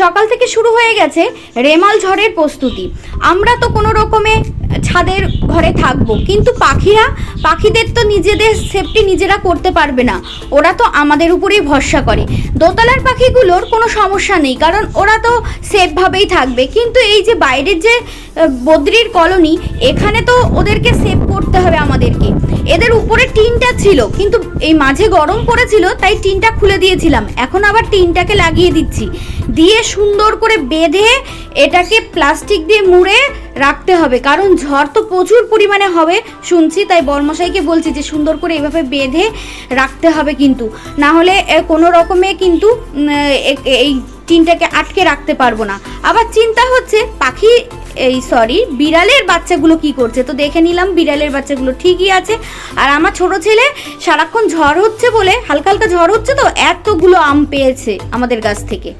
সকাল থেকে শুরু হয়ে গেছে রেমাল ঝড়ের প্রস্তুতি। আমরা তো কোনো রকমে ছাদের ঘরে থাকব, কিন্তু পাখিরা, পাখিদের তো নিজেদের সেফটি নিজেরা করতে পারবে না। ওরা তো আমাদের উপরেই ভরসা করে। দোতলার পাখিগুলোর কোনো সমস্যা নেই, কারণ ওরা তো সেফভাবেই থাকবে। কিন্তু এই যে বাইরের যে বদ্রির কলোনি, এখানে তো ওদেরকে সেভ করতে হবে আমাদেরকে। এদের উপরে টিনটা ছিল, কিন্তু এই মাঝে গরম পড়েছিল, তাই টিনটা খুলে দিয়েছিলাম। এখন আবার টিনটাকে লাগিয়ে দিচ্ছি। দিয়ে সুন্দর করে বেঁধে এটাকে প্লাস্টিক দিয়ে মুড়ে রাখতে হবে, কারণ ঝড় তো প্রচুর পরিমাণে হবে, শুনছি, তাই বর্মশাইকে বলছি যে সুন্দর করে এভাবে বেঁধে রাখতে হবে কিন্তু। না হলে কোনো রকমে কিন্তু এই টিনটাকে আটকে রাখতে পারব না। আবার চিন্তা হচ্ছে, পাখি, এই সরি বিড়ালের বাচ্চাগুলো কি করছে? তো দেখে নিলাম বিড়ালের বাচ্চাগুলো ঠিকই আছে। আর আমার ছোট ছেলে সারাক্ষণ ঝড় হচ্ছে বলে, হালকা হালকা ঝড় হচ্ছে তো, এতগুলো আম পেয়েছে আমাদের গাছ থেকে।